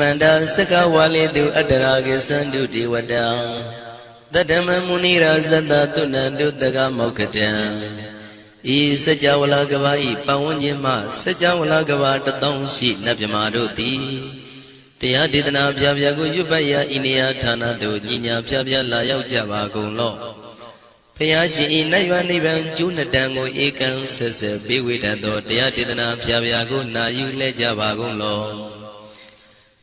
မန္တာစကဝါလေတုအတ္တရာကိသန္တုဒေဝတံတတ္တမမုနိရာဇတတုဏန္တုတကမောက္ခတံဤစัจ java လာကဘာဤပတ်ဝန်းကျင်မှစัจ java လာကဘာတသောရှိနတ်မြမာတို့သည်တရားဒေသနာပြပြကိုရွတ်ပတ်ရာဤနေရာဌာနသို့ညီညာပြပြလာရောက်ကြပါကုန်လော့ဖျားရှင်ဤနတ်ရွာနိဗ္ဗာန်ကျိုးနှစ်တန်ကိုဧကံဆက်ဆက်ပေးဝေတတ်သောတရားဒေသနာပြပြကိုနာယူလဲကြပါကုန်လော့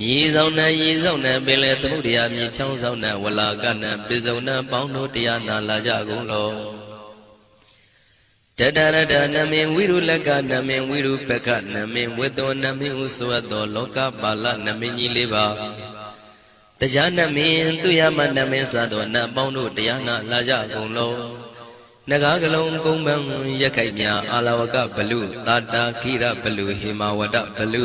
မြေဆောင်နဲ့ရေဆောင်နဲ့ပင်လေသမုဒ္ဒရာမြေချောင်းဆောင်နဲ့ဝလာကနဲ့ပိစုံနဲ့ပေါင်းတို့တရားနာလာကြကုန်လောတတရတနမေဝိရုလကနမေဝိရုပကနမေဝေတောနမေဟုဆိုအပ်သောလောကပါဠနမေကြီးလေးပါတရားနမင်းသူရမနမင်းစသောနတ်ပေါင်းတို့တရားနာလာကြကုန်လောနဂါကလုံးကုံပံရခိုင်ညာအာလဝကဘလူတာတာခိရဘလူဟေမဝဒဘလူ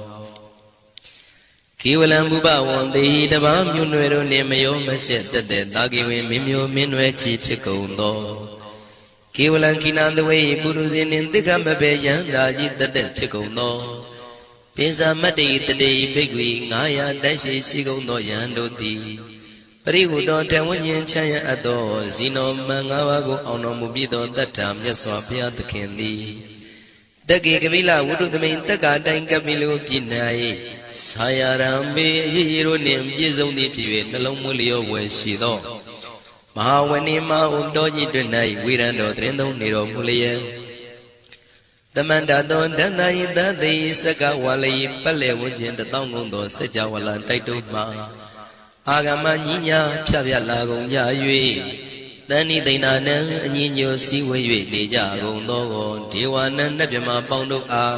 ခေဝလံဘုပဝံတေဟိတပားမြို့နွယ်တို့နှင့်မယောမရှက်တက်တဲ့တာကိဝင်မင်းမျိုးမင်းနွယ်ချီဖြစ်ကုန်သောခေဝလံကိနန္တဝေပုရုဇဉ်နှင့်တိက္ခမဘေယံဓာကြီးတက်တဲ့ဖြစ်ကုန်သောပိဇာမတ္တိတတိဘိက္ခွေ900တိုက်ရှိရှိကုန်သောယံတို့သည်ပရိဟုတော်တဝဉ္ဉ္ချမ်းရအပ်သောဇီနောမန်၅ပါးကိုအောင်တော်မူပြီးသောတတ္ထာမြတ်စွာဘုရားသခင်သည်တက္ကေကပိလဝုဒ္ဓသမိန်တက္ကာတိုင်ကပိလိုပြည်၌ ဆာယရံမေရေရေတို့နှင့်ပြည့်စုံသည်ဖြစ်၍နှလုံးမွေးလျောဝယ်ရှိသောမဟာဝဏိမဟုတော်ကြီးတွင်၌ဝေရန်တော်တရင်သုံးနေတော်မူလျက်တမန္တသောဒန္တယိသတိစကဝါလိပက်လေဝခြင်းတသောကုန်သောစัจ java လတိုက်တုမှအာဂမညီညာဖြတ်ဖြတ်လာကုန်ကြ၍တဏိသိဏနံအညီညွတ်စည်းဝေး၍နေကြကုန်သောဒေဝနံနတ်မြမပေါင်းတို့အား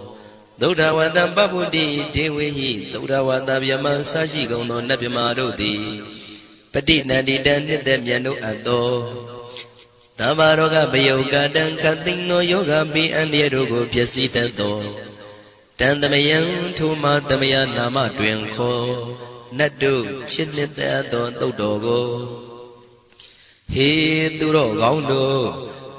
သုဒ္ဓဝတံပပုတ္တိဒေဝေဟိသုဒ္ဓဝတဗျမဆရှိကုန်သောနတ်မြမာတို့သည်ပဋိနန္တိတံနှစ်သက်မြတ်တို့အပ်သောသဗ္ဗရောဂပယုကတံကသိင်သောယောဂပိအန္တရတို့ကိုပျက်စီးတတ်သောတန်သမယံထိုမသမယနာမတွင်ခေါ်နတ်တို့ချစ်နှစ်သက်သောတုတ်တော်ကိုဟေသူတော်ကောင်းတို့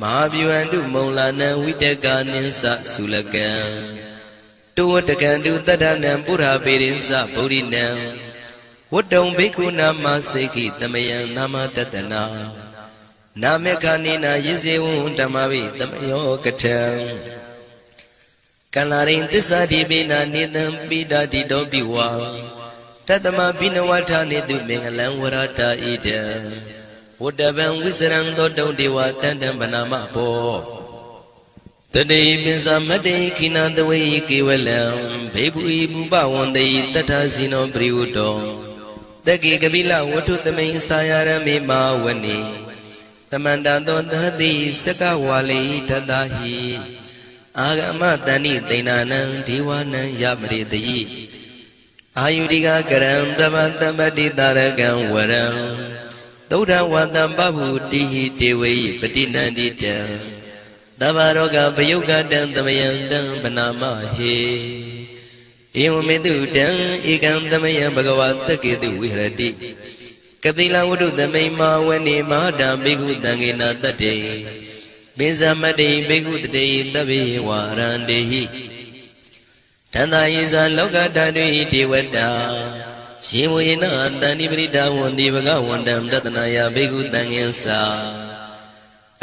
မဟာဗျူဟန္တုမုံလာနံဝိတကနိသသုလကံတောဝတကံတုတတ္ထနံပုရပေရိသဗုဒိနံဝတ္တုံဘိက္ခုနာမစေကိတမယံနာမတတနာနာမေခာနိနာယေဇေဝံဓမ္မဝိတမယောကထံကလရိန်သစ္စာတိပိနာနေတံပိဒာတိတောပိဝါတတမဘိနဝထာနေတုမင်္ဂလံဝရတာဣဒံ ဝတ္တဗံဝိစရံသောတုံဒေဝတန္တံဗနာမဘောတတိပင်စမတ္တိခိနာတဝေကေဝလံဘေဘူဤဘူပဝန္တေတတ္ထဇိနောပရိဝတ္တောတက္ကိကပိလဝတ္ထုသမိန်စာယရမေမာဝနေတမန္တသောသတိစကဝါလိတတဟိအာဂမတဏိသိဏနံဒီဝနံယပရိတယိအာယုရိကကရံတမတမတိတာရကံဝရံ သုဒ္ဓဝတံပဗုတိဟိတေဝေယပတိနန္တိတံသဗ္ဗရောဂပယုတ်ကတံသမယံတံဗနာမဟေဧဝမေတုတံဧကံသမယံဘဂဝတက္ကေတုဝိဟရတိကပိလဝတ္ထုသမိန်မာဝနေမဟာတံဘေကုတံကေနတတ္တေပိဇမတ္တိဘေကုတတေသဗ္ဗေဝါရန္တေဟိတန္တာယေဇာလောကဓာတုဟိဒေဝတာ ရှင်ဝေနတန္တိပရိဒါဝန္တိဘဂဝန္တံတတနာယဘေကုတံငင်္စာ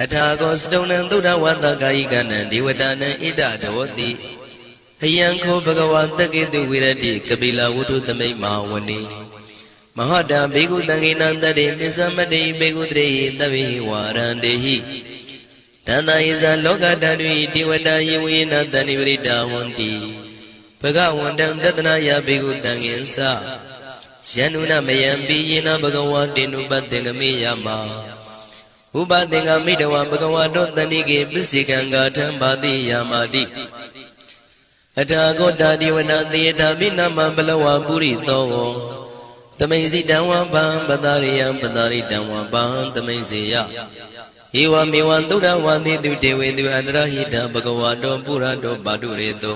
အထာကောစတုံနံသုဒ္ဓဝတ္တကာယိကနံဒေဝတာနံဣဒတဝတိအယံခောဘဂဝါတက္ကေတုဝိရတိကပိလဝတ္ထုသမိတ်မဟာဝနေမဟာတံဘေကုတံကိနံတတေပစ္စမတေဘေကုတရေသဗ္ဗေဝါရန္တေဟိတန္တယေဇာလောကဓာတုဟိဒေဝတာယေဝေနတန္တိပရိဒါဝန္တိဘဂဝန္တံတတနာယဘေကုတံငင်္စာ ယန္နုနမယံပိယေနဘဂဝါတေနုပတ္တေငမေယမဥပသင်္ကမိတဝဘဂဝါတောတဏိကေပစ္စေကံဂါထံဘာတိယာမာတိအထာဂောတာဒီဝနာသေတာပိနမပလဝပုရိသောတမိန်စီတံဝပံပတာရိယံပတာရိတံဝပံတမိန်စေယဧဝမေဝံသုဒ္ဓဝါတိတုတေဝေတုအန္တရဟိတဘဂဝါတောပုရတောပါတုရေတုံ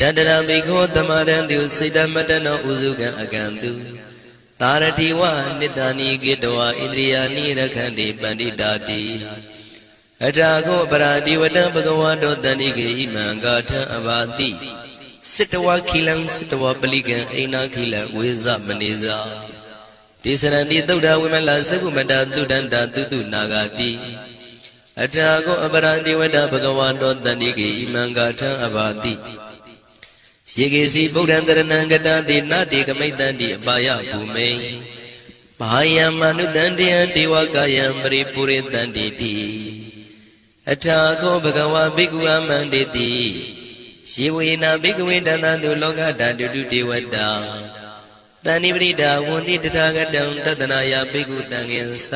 တတရမိခောသမရံတုစိတမတနောဥစုကံအကံတုသာရတိဝနိတ္တာနိကေတဝဣန္ဒြိယာနိရခန္တိပန္တိတာတိအထာကိုပရာဒီဝတံဘဂဝါတောတဏိကေဣမံဂါထံအဘာတိစစ်တဝခိလံစစ်တဝပလိကံအိနာခိလဝေဇမနေဇာဒေသရဏတိသုဒ္ဓဝိမလသကုမတသုဒန္တာတုတုနာဂတိအထာကိုအပရာဒီဝတဘဂဝါတောတဏိကေဣမံဂါထံအဘာတိ ရေကေစီဗုဒ္ဓံတရဏံကတတိနတိကမိတ္တန္တိအပါယဘူမိန်ဘာယံမနုတန္တယဒေဝကာယံပရိပုရိတန္တိတိအထာခောဘဂဝါဘိက္ခုအမန္တိတိရေဝေနာဘိက္ခဝေတန္တသူလောကဓာတုတုဒေဝတာတဏိပရိဒါဝန္တိတထာဂတံတတနာယဘိက္ခုတံငင်္စ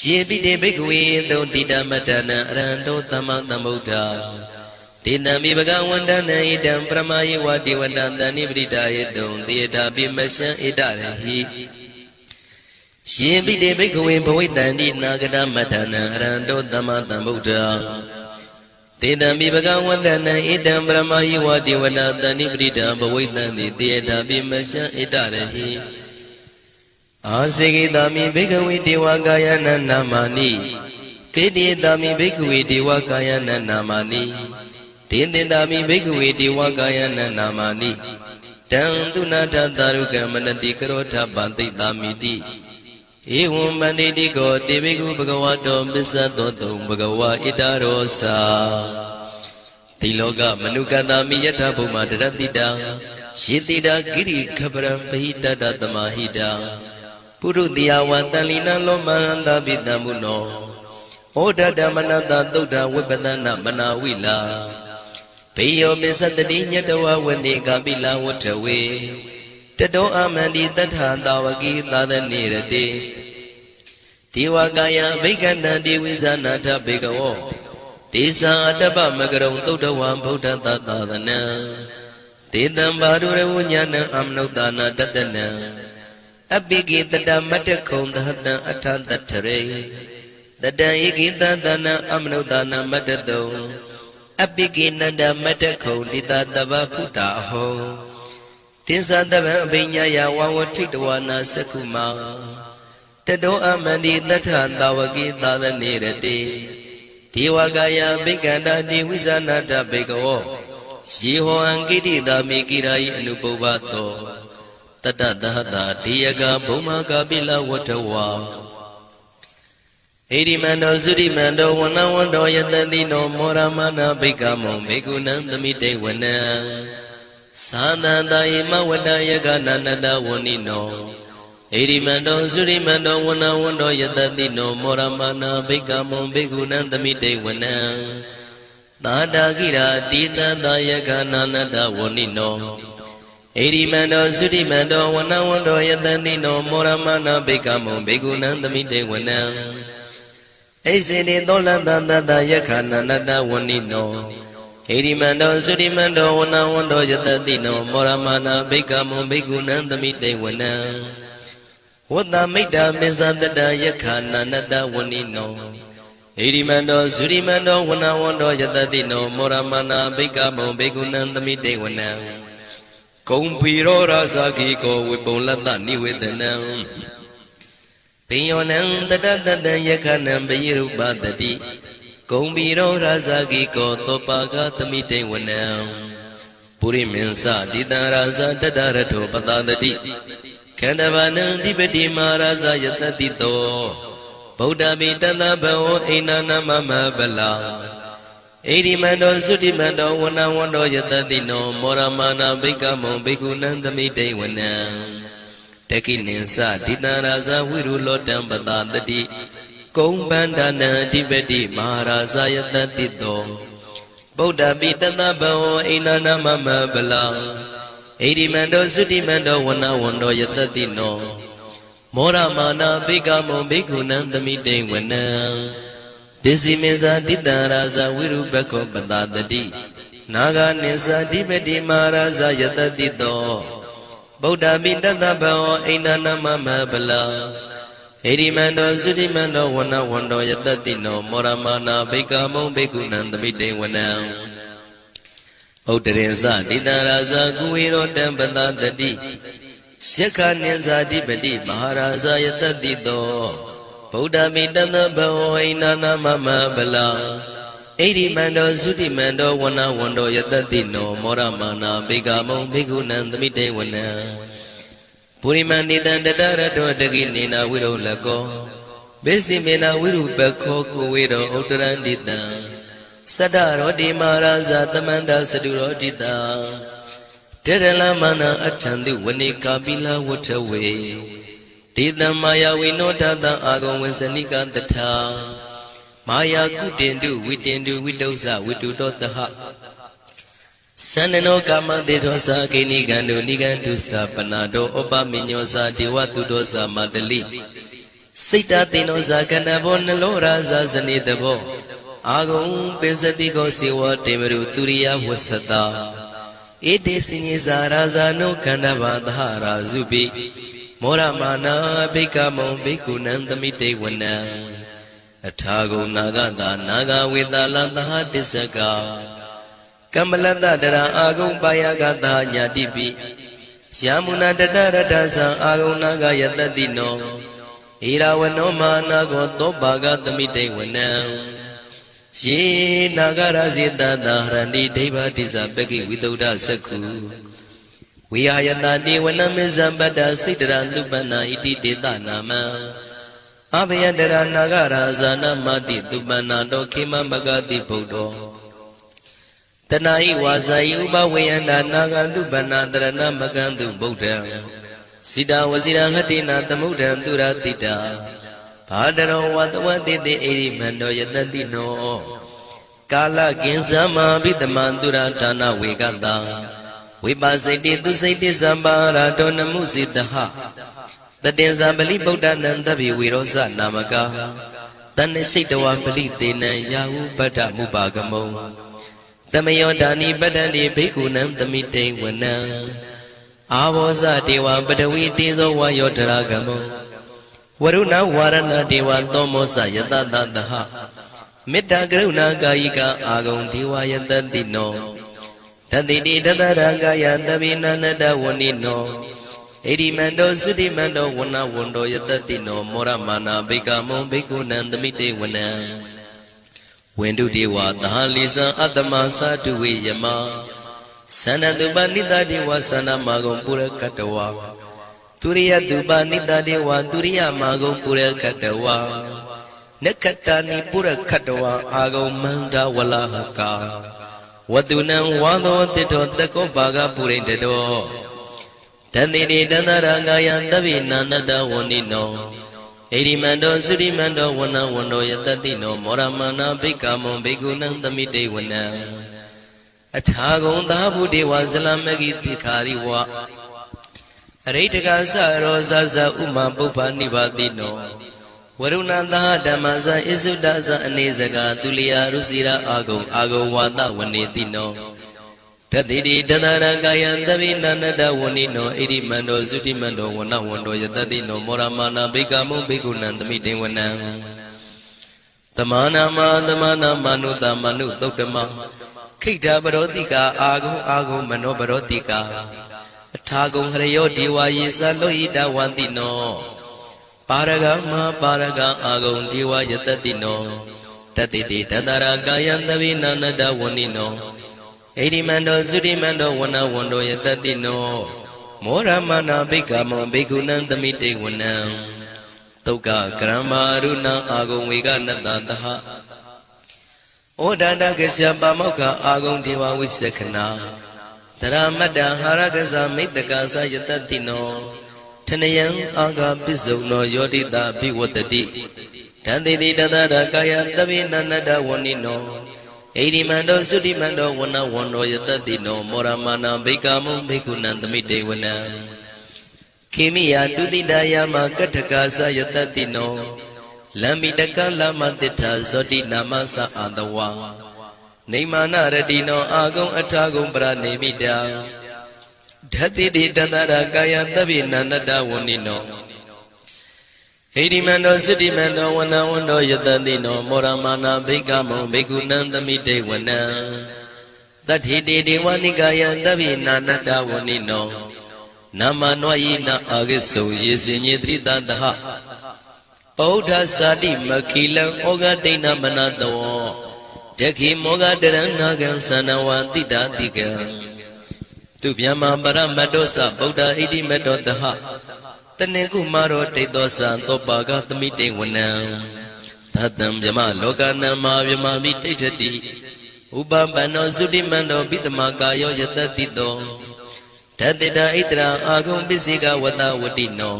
ရေပိတေဘိက္ခဝေသုံတိတမတ္တနံအရဟံတောသမ္မာသမ္ဗုဒ္ဓ ဒေနံမိဘဂဝန္တနံဣတံပရမယေဝတိဝတံတဏိပရိဒါယေတုံသေတာပိမရှံဣတရဟိရှင်ပိတေဘိက္ခဝေဘဝိတန္တိနာဂတမတ္တနံအရဟံတောသမ္မာသမ္ဗုဒ္ဓတေတံမိဘဂဝန္တနံဣတံပရမယေဝတိဝတံတဏိပရိဒါဘဝိတန္တိသေတာပိမရှံဣတရဟိအာစေကိတာမိဘိက္ခဝေဒေဝကာယနာနာမာနိကေတိတာမိဘိက္ခဝေဒေဝကာယနာနာမာနိ ဒေသင်တာမိဘိက္ခဝေဒေဝကာယနာနာမာနိတံသူနာတသာရုကမနတိကရောထပန္တိတာမိတိဧဝံမန္တိတိကောတေဘိကုဘဂဝါတောပစ္စသောတုံဘဂဝါဣတရောစာတိလောကမနုကတမိယထဘုမတရတိတာယေတိတာဂိရိခပရံပဟိတတသမာဟိတာပုရုတိယဝတန်လီနလောမဟန္တာပိတံမုနောဩဒတမနတသုဒ္ဓဝိပဒနာမနာဝိလာ ဘေယောပစ္စတတိညတဝဝနေကပိလဝထဝေတတောအမန္တိတထာတာဝကိသာသနေရတိဒေဝကာယဘိက္ခဏံဒေဝိဇာနာထဘေကဝောဒေသအတ္တပမကရုံသုတ်တဝံဗုဒ္ဓတသာသနံဒေတံဘာဒုရဝဉာဏံအမနုဿာနာတတနံအပိကိတတမတ္တခုံသဟတံအထတထရေတတံဧကိတသနံအမနုဿာနာမတ္တတုံ အပိကိနန္ဒမတ္တခုံတိတတဗ္ဗဖုတာဟောသစ္စာတဗံအပိညာယဝဝထိတဝနာသက္ခုမာတတောအမန္တိတထသာဝကိသာသနေရတိဒေဝကာယဘိက္ခန္တာတိဝိဇာနာတဘေကဝောယေဟောံကိတိတာမိကိရာယအနုပုဗ္ဗတောတတတဟတာဒေယကဘုံမာကပိလဝတ္ထဝါ ဣရိမန္တောသုရိမန္တောဝနဝန္တောယတတိနောမောရမနာဘိကမောဘေကုဏံသမိတေဝနံသာသန္တာယမဝတ္တယကနာနတဝဏိနောဣရိမန္တောသုရိမန္တောဝနဝန္တောယတတိနောမောရမနာဘိကမောဘေကုဏံသမိတေဝနံသာတာကိရာတိတတယကနာနတဝဏိနောဣရိမန္တောသုရိမန္တောဝနဝန္တောယတတိနောမောရမနာဘိကမောဘေကုဏံသမိတေဝနံ ဣစေတိသောလတတတယခဏနတဝဏိနောဟိရိမန္တောသုရိမန္တောဝနဝန္တောယတတိနောမောရမနာဘိကမောဘိကုဏံသမိတေဝနံဝတ္တမိတ္တာမေဇတတယခဏနတဝဏိနောဟိရိမန္တောသုရိမန္တောဝနဝန္တောယတတိနောမောရမနာဘိကမောဘိကုဏံသမိတေဝနံကုံဖီရောရာဇာခိကောဝိပုံလတ္တနိဝေဒနံ ပိယောနံတတတတံယခဏံပယိရုပတတိဂုံဘီရောရာဇာကိကောသောပါကသမိတေဝနံပုရိမင်းစတိတံရာဇာတတရထောပတတတိခန္ဓဗာနံဓိပတိမာရာဇာယတတိတောဗုဒ္ဓမိတတဘဝအိနာနမမဗလာဣရိမန္တောသုတိမန္တောဝနဝန္တောယတတိနော မောရမာနာဘိကမောဘိက္ခုနံသမိတေဝနံ တကိနိသဒိတံရာဇဝိရုလောတံပတာတတိကုံဗန္ဒနာအဓိပတိမဟာရာဇယတတိတောဗုဒ္ဓပိတတဘဝအိနာနာမမဗလာဣရိမန္တောသုတိမန္တောဝနဝန္တောယတတိနောမောရမာနာဘိကမောဘိက္ခုနံသမိတေဝနံပစ္စည်းမေဇာတိတံရာဇဝိရုပခောပတာတတိနာဂာနိသဓိပတိမဟာရာဇယတတိတော ဗုဒ္ဓပိတတဘဝအိနာနမမဗလာဣရိမန္တောသုတိမန္တောဝနဝန္တောယတတိနောမောရမာနာဘိကမုံဘိက္ခုနံသမိတေဝနံဥဒ္ဒရင်စတိတရာဇာကုဝေရောတံပတတတိယက္ခနိဇာတိပတိမဟာရာဇာယတတိတောဗုဒ္ဓမိတသဘဝိနာနာမမဗလာ ဣရိမန္တောသုတိမန္တောဝနဝန္တောယတတိနောမောရမာနာဘိကမုံဘိက္ခုနံသမိတေဝနံပုရိမန္တိတံတတရတောတကိနေနာဝိရုလကောမေစိမေနာဝိရုပခောကိုဝေရောဥတရန္တိတံသတ္တရောတိမာရာဇာသမန္တာစတုရောတိတံတေရလမနာအထံတိဝနိကာပိလဝထဝေဒေတံမာယဝိနောတတံအာဂုံဝဇနိကတထာ မာယာကုတင်တုဝိတင်တုဝိတုဇဝိတုတောတဟသန္နနောကာမတေသောသာကိနိကံတုနိကံတုသာပနာတောဩပမိညောသာဒေဝတုတောသာမတလိစိတ်တသိနောဇာကဏဘောနလောရာဇာဇနိတဘောအာဂုံပိစတိကောစေဝတေမရုသူရိယဝဆတာဣတိစိညဇာရာဇာနုခန္ဓဘာသဟရာဇုပိမောရမာနာဘိကမုံဘိက္ခုနံသမိတေဝနံ အထာဂုနာဂတာနာဂဝေတာလသဟတစ္စကာကမ္မလတ္တတရာအာဂုံပါယကတာညာတိပိယမုနာတတရတသံအာဂုံနာဂယတတိနောဣရာဝနောမာနာကောသောပါကသမိတေဝနံယေနာဂရဇိတတဟရဏိဒိဗ္ဗတိဇပကိဝိတုဒ္ဓသက္ခုဝိဟာယတတိဝနမေဇံပတ္တစိတရလူပနာဣတိတေတနာမံ အဘယတရနာဂရာဇာနာမတိသူပနာတောခေမမဂတိဗုဒ္ဓောတဏှာဤဝါစာဤဥပဝေယန္တာနာဂန္တုပဏတရဏမကံတုဗုဒ္ဓံစိတဝစီရဟတိနာသမုဒ္ဒံသူရတိတာဘာတရောဝတဝတိတိအိရိမန္တောယတတိနောကာလကင်ဇမဘိတမံသူရဒါနဝေကတံဝိပါစိတိသူစိတိသမ္ပါရာတောနမှုစိတဟ တတတင်္ဇာပလိဗုဒ္ဓနံတဗ္ဗေဝေရောဇနာမကာတဏ္ဍရှိတဝါပလိသေနံယာဟုပတ္တမုပါကမုံတမယောဒါနိပတ္တန္တိဘိက္ခုနံသမိတိဝနံအာဘောဇဒေဝပတဝီတေဇောဝါယောတရာကမုံဝရုဏဝါရဏဒေဝသောမောဇယတတတဟမေတ္တာကရုဏာကာယိကအာဂုံဒေဝယတတိနောတတိတိတတရကာယတဗိနန္တဝဏိနော ဣရိမန္တောသုတိမန္တောဝဏဝန္တောယတတိနောမောရမာနာဘိကမုံဘိက္ခုနံသမိတေဝနံဝန္တုဒေဝသဟလိဇံအတ္တမသာတုဝေယမသန္တတုပနိတဒေဝသန္တမာဂုံပုရကတဝါသူရိယတုပနိတဒေဝသူရိယမာဂုံပုရကတဝါနက္ခတာနိပုရခတဝါအာဂုံမန္တဝလဟကာဝတုနံဝါသောတိတောတကောဘာဂပုရိတတော တန်တိတိတန္တရာဂာယသဗ္ဗိနာနတဝဏိနောဣရိမန္တောသုရိမန္တောဝနဝန္တောယတတိနော မောရမနာဘိက္ခမုံဘိက္ခုနံသမိတေဝနံအထာဂုံသာဘုဒေဝဇလမဂိတိခာရိဝအရိတကသရောဇဇဥမပုပ္ပနိဗ္ဗာတိနောဝရုဏသဟဓမ္မဇဣစုဒဇအနေစကာ သူလျာရုစီရာအာဂုံအာဂုံဝါဒဝနေတိနော တတိတိတတရကာယံသဗိနန္တဝဏိနောဣရိမန္တောသုတိမန္တောဝနဝန္တောယတတိနောမောရမာနာဘိကမုဘိကုဏံသမိတေဝနံသမာနာမသမာနာမနုတမနုသုတ်တမခိတ္တပရောတိကာအာဂုံအာဂုံမနောပရောတိကာအထာဂုံဟရယောဒေဝယေသလောဣတဝန္တိနောပါရဂမပါရဂအာဂုံဒေဝယတတိနောတတိတိတတရာကာယံသဗိနန္တဝဏိနော ဣရိမန္တောသုတိမန္တောဝနဝန္တောယတတိနောမောရမနာဘိက္ခမောဘိက္ခုနံသမိတေဝနံတုတ်ကကရမရုဏအာဂုံဝေကနတသဟဩဒန္တကစ္စပါမောက္ခအာဂုံဒေဝဝိသခနာတရမတ္တဟာရကဇမိတ္တကသယတတိနောထနယံအာဂပစ္စုံနောယောတိတာဘိဝတ္တိတန်တိတိတတရကာယသဗ္ဗိနန္တဝဏိနော ဣရိမန္တောသုတိမန္တောဝနဝန္တောယတတိနောမောရမနာဘိကာမုံဘိက္ခုနံသမိတေဝနံခေမိယတုတိတယာမကတ္ထကာသယတတိနောလမ္မိတကလမတိထာဇောတိနာမသအာတဝါနေမာနရတိနောအာဂုံအထာဂုံပရနေမိတာဓတ္တိတိတတရကာယသဗ္ဗိနန္တဝဏိနော ဣတိမန္တောသုတိမန္တောဝနဝန္တောယတတိနောမောရမာနာဘိကမောဘိက္ခုနံသမိတေဝနံတတိတေဒေဝနိကာယသဗ္ဗိနာနတဝဏိနောနာမနဝယိနအာဂစ္ဆုယေစင်ညေတိတတဟပောဓဇာတိမခိလံဩဃဒိဏမနတောတခိမောဃတရဏဂံသနဝတိတာတိကံသူဗျမပရမတ္တောသဗုဒ္ဓဣတိမတ္တောတဟ တနေကုမာရောတိတ်သောသံသောပါကသမိတေဝနံသတံမြမလောကနံမာမြမမိတိဋ္ဌတိဥပပန္နောသုတိမန္တောပိတမကာယောယတတိတောဓတ္တိတာဣတရာအာဂုံပစ္စေကဝတဝတိနော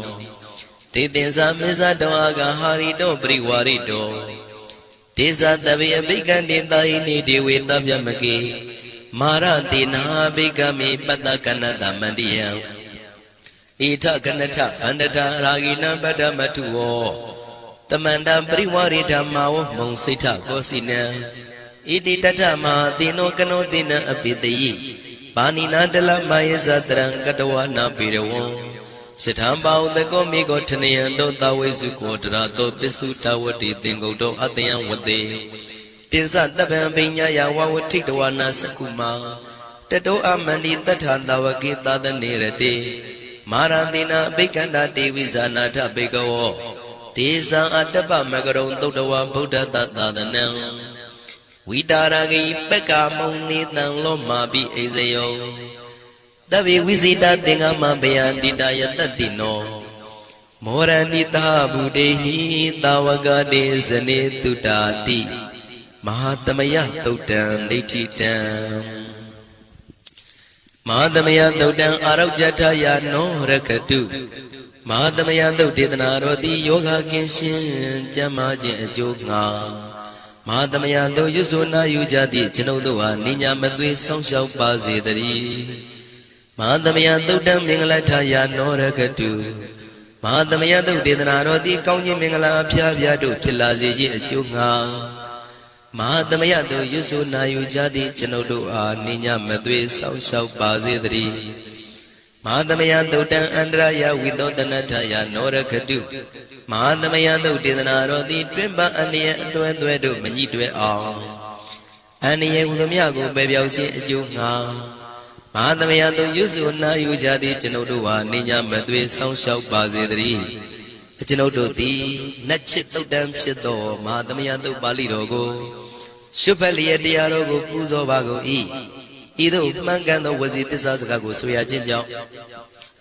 ဒေသင်္စာမေဇတောအာဂဟာရိတောပရိဝါရိတောဒေဇတဗေအဘိကံတေတာဟိနေဒေဝေတဗျမကေမာရတိနာဘိကမေပတ္တကနတမန္တိယံ ဣထကနထဗန္တတာရာဂိနံပတ္တမထုဝောတမန္တပရိဝရိဓမ္မာဝမုံစိဋ္ဌကောစီနံဣတိတထမသေနောကနောသေနံအပိတယိပါဏိနာတလမယေသတရံကတဝနာပိရဝံစထံပါဥတကောမိကောထနယံတောတဝိစုကောတရာတောပစ္စုတဝတိသင်္ကုတ်တောအတယံဝတေတိဇတပံပညာယဝဝထိတဝနာစကုမာတတောအမန္တိတထာတဝကေသာသနေရတေ မာရတိနာဘိက္ခန္တာတေဝိဇာနာထဘေကဝောဒေဇံအတ္တပမကရုံသုတ်တဝဗုဒ္ဓတသာသနံဝိတာရဂိပက္ကမုံနေတံလောမာပိအိဇယောတဗ္ဗေဝိဇိတသင်္ကမဘယံတိတယတတိနောမောရဏိတာဘူတေဟိတာဝကတေဇနေတုတာတိမဟာတမယသုတ်တံဒိဋ္ဌိတံ မဟာသမယသုတ်တံအာရောကြထယာနောရကတုမဟာသမယသုတ်ဒေသနာတော်သည်ယောဂကင်းရှင်ကျမ်းမာခြင်းအကျိုးငါမဟာသမယသုတ်ရွဆိုနာယူကြသည့်ကျွန်ုပ်တို့ဟာနိညာမသွေဆောင်းလျှောက်ပါစေတည်းမဟာသမယသုတ်တံမင်္ဂလထယာနောရကတုမဟာသမယသုတ်ဒေသနာတော်သည်ကောင်းခြင်းမင်္ဂလာအဖျားဖျားတို့ဖြစ်လာစေခြင်းအကျိုးငှာ မဟာသမယသုတ်ရွတ်ဆိုနာယူကြသည့်ကျွန်ုပ်တို့အားနိညာမသွေဆောင်းလျှောက်ပါစေတည်းမဟာသမယသုတ်တံအန္တရာယဝိသောတနထယနောရခတုမဟာသမယသုတ်ဒေသနာတော်သည်တွင်ပအန္တရာအသွဲသွဲတို့မညှိတွဲအောင်အန္တရာဟူသမျှကိုပယ်ပြောင်းခြင်းအကျိုးငှာမဟာသမယသုတ်ရွတ်ဆိုနာယူကြသည့်ကျွန်ုပ်တို့အားနိညာမသွေဆောင်းလျှောက်ပါစေတည်း ကျွန်ုပ်တို့သည်နတ်ချစ်တုတ်တံဖြစ်သောမဟာသမယသုတ်ပါဠိတော်ကိုရှုပ်ဖက်လျက်တရားတော်ကိုပူဇော်ပါကုန်၏ဤသို့မှန်ကန်သောဝစီတစ္ဆာစကားကိုဆိုရခြင်းကြောင့်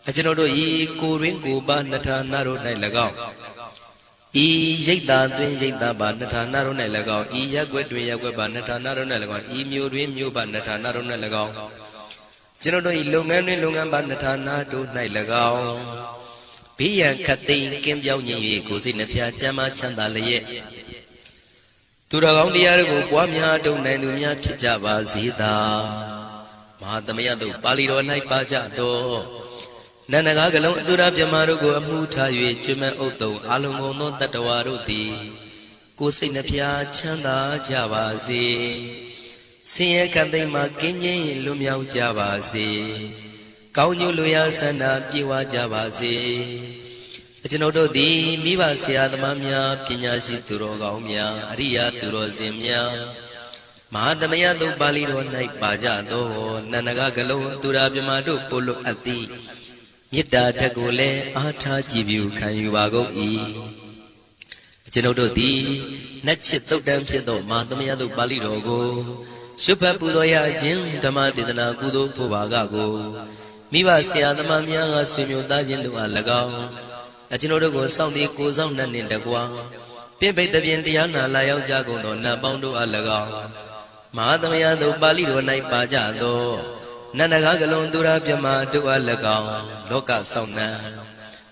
အကျွန်ုပ်တို့ဤကိုရင်းကိုပါနှထာနာတို့၌၎င်းဤရိတ်တာတွင်ရိတ်တာပါနှထာနာတို့၌၎င်းဤရက်ွက်တွင်ရက်ွက်ပါနှထာနာတို့၌၎င်းဤမျိုးတွင်မျိုးပါနှထာနာတို့၌၎င်းကျွန်ုပ်တို့ဤလုပ်ငန်းတွင်လုပ်ငန်းပါနှထာနာတို့၌၎င်း ဘေးရန်ခတ်သိမ်းကင်းပြောင်းခြင်း၍ကိုယ်စိတ်နှဖျားချမ်းသာချမ်းသာလျက်သူတော်ကောင်းတရားတို့ကိုပွားများတုံနိုင်သူများဖြစ်ကြပါစေသာမဟာသမယတို့ပါဠိတော်၌ပါကြတော်နန္ဒကားကလုံးအတုရပြမတို့ကိုအမှုထား၍ကျွမ်းမဲ့ဥတုံအာလုံကုန်သောတတ္တဝါတို့သည်ကိုယ်စိတ်နှဖျားချမ်းသာကြပါစေဆင်းရဲကံသိမ်းမှကင်းခြင်းလွတ်မြောက်ကြပါစေ ကောင်းကျိုးလိုရာဆန္ဒပြေဝကြပါစေကျွန်ုပ်တို့သည်မိဘဆရာသမားများပညာရှိသူတော်ကောင်းများအရိယာသူတော်စင်များမဟာသမယသုပါဠိတော်၌ပါကြသောနန္ဒကကလုံးသူရာမြမတို့ပို့လို့အပ်သည်မေတ္တာဓာတ်ကိုလည်းအားထားကြည်ပြုခံယူပါကုန်၏ကျွန်ုပ်တို့သည်နတ်ချစ်သုတ်တံဖြစ်သောမဟာသမယသုပါဠိတော်ကိုရှုဖတ်ပူဇော်ရခြင်းဓမ္မဒေသနာကုသိုလ်ဖို့ပါကကို မိဘဆရာသမားများကဆွေမျိုးသားချင်းတို့အား၎င်းအကျွန်ုပ်တို့ကိုစောင့်တည်ကိုဆောင်နှံ့နှင့်တကွာပြိပိတ်တပြင်တရားနာလာရောက်ကြကုန်သောနတ်ပေါင်းတို့အား၎င်းမဟာသမယသို့ပါဠိတော်၌ပါကြသောနန္ဒကားကလုံးသူရပြမတို့အား၎င်းလောကဆောင်နှံ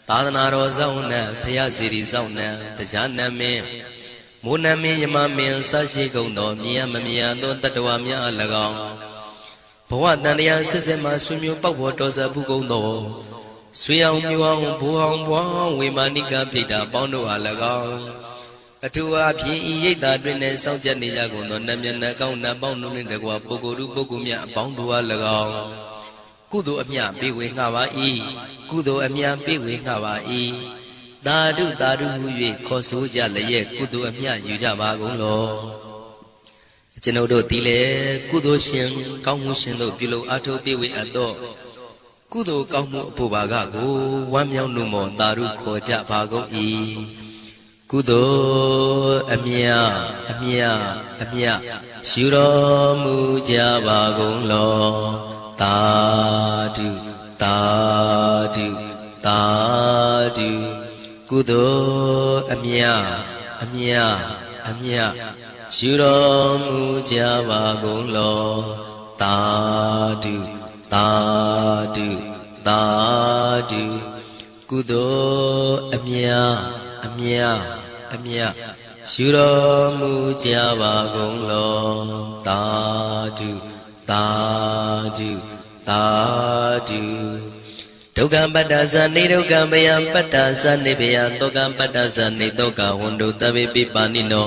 သာသနာတော်ဆောင်နှံဖရာစီရီဆောင်နှံတရားနမင်းမိုးနမင်းယမမင်းဆရှိကုန်သောမြင်ရမမြင်ရသောတတ္တဝါများအား၎င်း ဘဝတန်တရားစစ်စစ်မှဆွေမျိုးပေါက်ဖို့တော်စဖူးကုန်သောဆွေအောင်မြူအောင်ဘူအောင်ဘွားဝေမာနိကပြိတ္တာပေါင်းတို့အား၎င်းအထူးအားဖြင့်ဤရိတ်တာတွင်နဲ့စောင့်ကြနေကြကုန်သောနတ်မျက်နှာကောင်းနတ်ပေါင်းတို့နှင့်တကွာပုဂ္ဂိုလ်ပုဂ္ဂိုလ်များအပေါင်းတို့အား၎င်းကုသိုလ်အမြပေးဝေငှပါ၏ကုသိုလ်အမြပေးဝေငှပါ၏သာဓုသာဓုဟု၍ခေါ်ဆိုကြလျက်ကုသိုလ်အမြယူကြပါကုန်လော ကျွန်ုပ်တို့ဒီလေကုသိုလ်ရှင်ကောင်းမှုရှင်တို့ပြုလို့အထောက်ပေးဝေအပ်သောကုသိုလ်ကောင်းမှုအဖို့ပါကကိုဝမ်းမြောက်လို့မောသာဓုခေါ်ကြပါကုန်၏ကုသိုလ်အမြအမြအမြရှုတော်မူကြပါကုန်လောသာဓုသာဓုသာဓုကုသိုလ်အမြအမြအမြ ရှုတော်မူကြပါကုန်လောသာဓုသာဓုသာဓုကုသိုလ်အမြအမြအမြရှုတော်မူကြပါကုန်လောသာဓုသာဓုသာဓုဒုက္ခပတ္တသနေဒုက္ခမယပတ္တသနေဘယတောကပတ္တသနေတောကဝန္တုတဗေပိပါဏိနော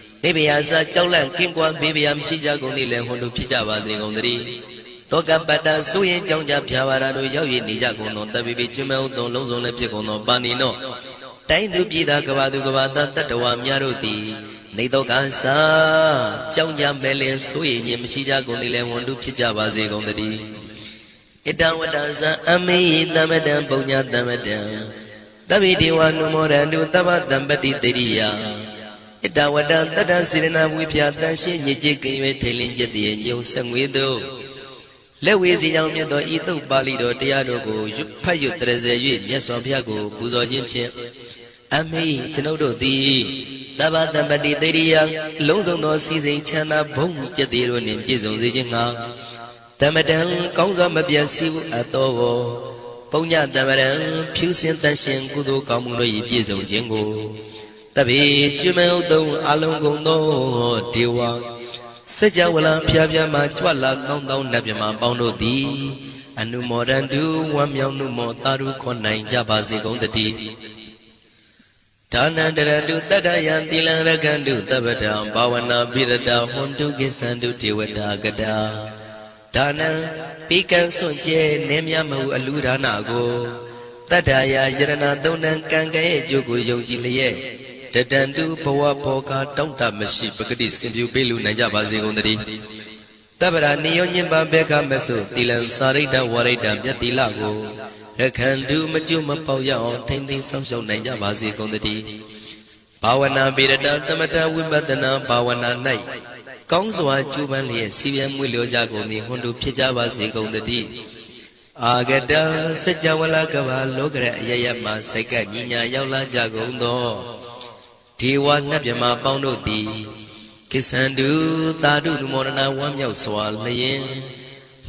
နေဘယစာကြောက်လန့်ကင်းကွာဘေးဘယမရှိကြကုန်သည်လည်းဝန္တုဖြစ်ကြပါစေကုန်တည်းတောကပတ္တဆိုရင်ကြောင့်ကြဖြာပါရာတို့ရောက်ရည်နေကြကုန်သောတပိပိကျွမဲဥသောလုံးစုံလည်းဖြစ်ကုန်သောပါဏိနောတိုင်းသူပြည်သားကဘာသူကဘာသားတတ္တဝါများတို့သည်နေတော့ကစာကြောင့်ကြမဲလင်ဆိုရင်ခြင်းမရှိကြကုန်သည်လည်းဝန်တုဖြစ်ကြပါစေကုန်တည်းဣတဝတ္တဇံအမေယသမ္မတံပုံညာသမ္မတံတဗိဒေဝနုမောရန္တုတဗ္ဗတံပတိတရိယာ ဣတဝတ္တတတ္တစေရနာဝိဖြာတန်ရှင်းညစ်ကြေးကိရွေထိလင်းကျက်တည်းညုံဆက်ငွေတို့လက်ဝေစီကြောင့်မြတ်သောဤသုတ်ပါဠိတော်တရားတို့ကိုရွတ်ဖတ်ရွတ်တရစေ၍မြတ်စွာဘုရားကိုပူဇော်ခြင်းဖြင့်အမေကျွန်ုပ်တို့သည်တတဗ္ဗတမ္ပတိတေရိယအလုံးစုံသောစီစဉ်ချမ်းသာဘုံကျက်သေးတို့နှင့်ပြည့်စုံစေခြင်းငှာတမတံကောင်းစွာမပြတ်စည်းအပ်သောပုံညတမရံဖြူစင်တန်ရှင်ကုသိုလ်ကောင်းမှုတို့၏ပြည့်စုံခြင်းကို တပိကျွမေဥတုံအလုံးကုန်သောဒေဝစัจ java လံဖျားဖျားမှကြွလာကောင်းသောနတ်မြမပေါင်းတို့သည်အနုမောဒန္တုဝမ်းမြောက်မှုမောတာရုခွန်နိုင်ကြပါစေကုန်တည်းဒါနန္တရတုတတ္တယံသီလံရကန္တုတပ္ပတံဘာဝနာပိရတဟွန်တုကိသန္တုဒေဝတာကတာဒါနံပိကံစွန့်ကျဲနည်းမြမဟုအလူဒါနကိုတတ္တရာယရဏသုံးနံကံကဲ့အကျိုးကိုယုံကြည်လျက် တတန္တုဘဝဘောကတောင့်တမရှိပဂတိစင်ပြူပေးလူနိုင်ကြပါစေကုန်တည်းတပ္ပရာနိယောညင်ပါဘေခမဆုသီလံစာရိတ္တဝရိတ္တမြတ်တိလကိုရခန္တုမကျွမပေါရအောင်ထိမ့်သိမ်းဆောင်ရှောက်နိုင်ကြပါစေကုန်တည်းဘာဝနာပိရတသမထဝိပဿနာဘာဝနာ၌ကောင်းစွာကျူးပန်းလျက်စီပြမွေလျောကြကုန်သည်ဟွန်တုဖြစ်ကြပါစေကုန်တည်းအာဂတစัจ java လကဘာလောကရအယယမစိတ်ကညီညာရောက်လာကြကုန်သော ဒေဝနတ်မြမပေါင်းတို့သည်ကိသန္တုသာဓုနမောဒနာဝမ်းမြောက်စွာလျင်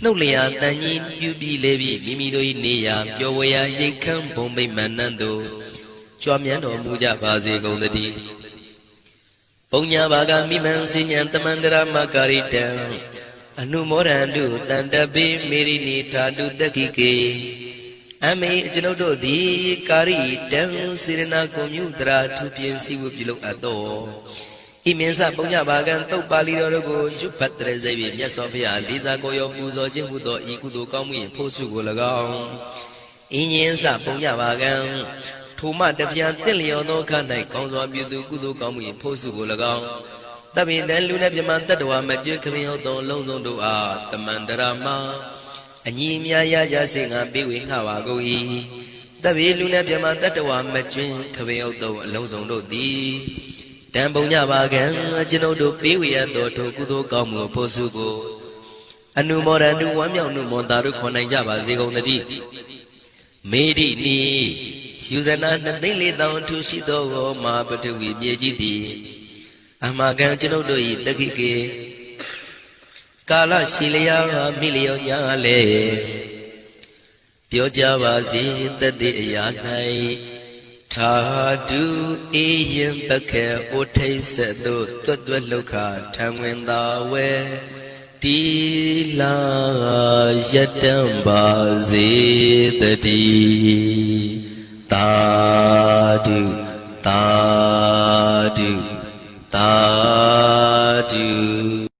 နှုတ်လျာတန်ကြီးပြူပြီးလေပြီးမိမိတို့၏နေရာပျော်ဝေရာရိတ်ခမ်းဘုံမိတ်မန္နန်တို့ကြွမြန်းတော်မူကြပါစေကုန်သတည်းပုံညာဘာကမိမံစဉ္ဉံတမန္တရမကာရိတံအနုမောဒန္တုတန်တပိမေရိနိထာတုတက္ခိကေ အမေကျွန်ုပ်တို့သည်ကာရိတံစေရနာကုမြုတရာထုပြင်းစည်းဝပြုလုပ်အပ်သောဣမင်းစပုံညဘာကံတုတ်ပါဠိတော်တို့ကိုရွတ်ဖတ်တဲ့စိတ်ဖြင့်မြတ်စွာဘုရားလေးစားကိုရောပူဇော်ခြင်းဟူသောဤကုသိုလ်ကောင်းမှု၏ဖို့စုကို၎င်းဣညင်းစပုံညဘာကံထိုမှတပြန်တင့်လျော်သောခ၌ကောင်းစွာပြုသူကုသိုလ်ကောင်းမှု၏ဖို့စုကို၎င်းတပိတန်လူနဲ့မြမတတ္တဝါမကျွခမင်းဟုတ်သောအလုံးစုံတို့အားတမန္တရာမ အညီအများရကြစေငါပေးဝေငှပါကုန်၏တပိလူနဲ့မြမတတ္တဝါမကျွခမင်းဟုတ်သောအလုံးစုံတို့သည်တံပုံညပါကံကျွန်ုပ်တို့ပေးဝေရသောထိုကုသိုလ်ကောင်းမှုဖို့စုကိုအနုမောဒန္တုဝမ်းမြောက်မှုမောတာတို့ခွန်နိုင်ကြပါစေကုန်သတည်းမေဒိနီယူဇနာနှစ်သိန်းလေးတောင်ထူရှိသောမာပတဝီမြေကြီးသည်အမကံကျွန်ုပ်တို့၏တခိကေ ကာလရှိလျာမိလျောညာလေပြောကြပါစေတသက်အရာ၌သာဓုအေးရင်ပခေအိုထိတ်ဆက်သို့တွတ်တွတ်လောက်ခထံဝင်သာဝဲတီလာရတံပါစေတတိသာဓုသာဓုသာဓု